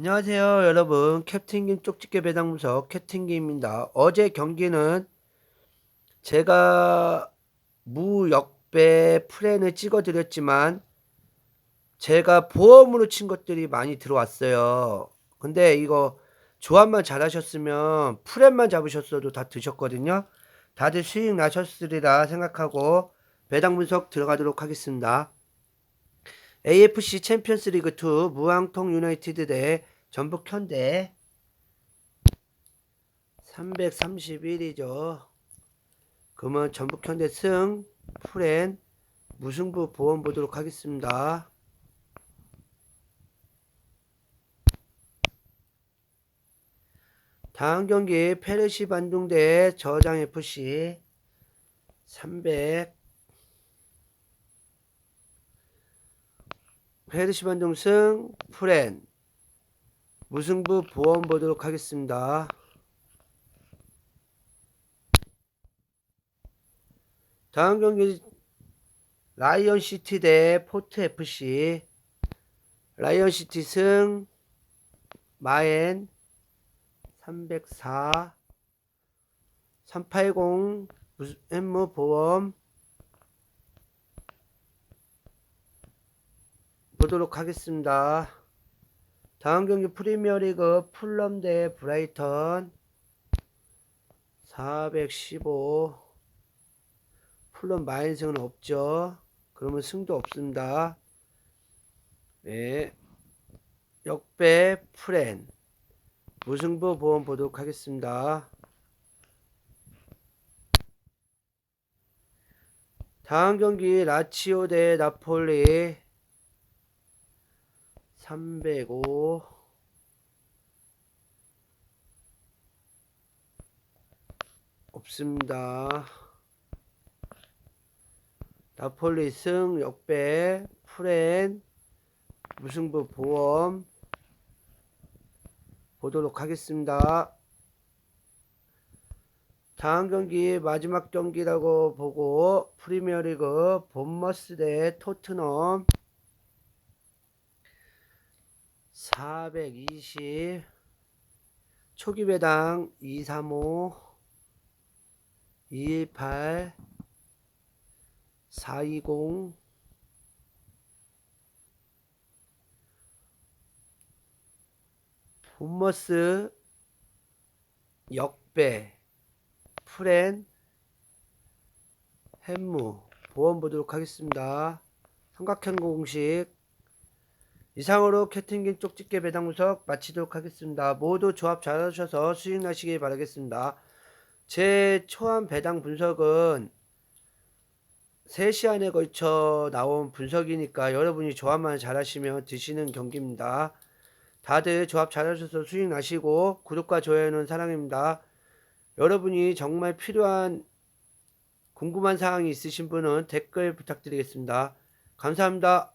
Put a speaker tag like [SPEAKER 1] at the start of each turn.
[SPEAKER 1] 안녕하세요 여러분. 캡틴김 쪽집게 배당 분석 캡틴김입니다. 어제 경기는 제가 무역배 프렌을 찍어 드렸지만 제가 보험으로 친 것들이 많이 들어왔어요. 근데 이거 조합만 잘 하셨으면 프렌만 잡으셨어도 다 드셨거든요. 다들 수익 나셨으리라 생각하고 배당 분석 들어가도록 하겠습니다. AFC 챔피언스 리그 2 무항통 유나이티드 대 전북 현대 331이죠. 그러면 전북 현대 승 프렌 무승부 보험 보도록 하겠습니다. 다음 경기 페르시 반둥 대 저장 FC 300 페르시 반둥 승 프렌 무승부 보험 보도록 하겠습니다. 다음 경기 라이언 시티 대 포트 FC 라이언 시티 승 마엔 304 380 엠무 보험 보도록 하겠습니다. 다음 경기 프리미어리그 풀럼 대 브라이턴 415 풀럼 마인승은 없죠. 그러면 승도 없습니다. 네. 역배 프렌 무승부 보험 보도록 하겠습니다. 다음 경기 라치오 대 나폴리 305 없습니다. 나폴리 승 역배 프렌 무승부 보험 보도록 하겠습니다. 다음 경기 마지막 경기라고 보고 프리미어리그 본머스 대 토트넘 420 초기 배당 235 218 420 본머스 역배 프렌 햄무. 보험 보도록 하겠습니다. 삼각형 공식 이상으로 캐팅긴 쪽집게 배당 분석 마치도록 하겠습니다. 모두 조합 잘하셔서 수익 나시길 바라겠습니다. 제 초안 배당 분석은 3시간에 걸쳐 나온 분석이니까 여러분이 조합만 잘하시면 드시는 경기입니다. 다들 조합 잘하셔서 수익 나시고 구독과 좋아요는 사랑입니다. 여러분이 정말 필요한 궁금한 사항이 있으신 분은 댓글 부탁드리겠습니다. 감사합니다.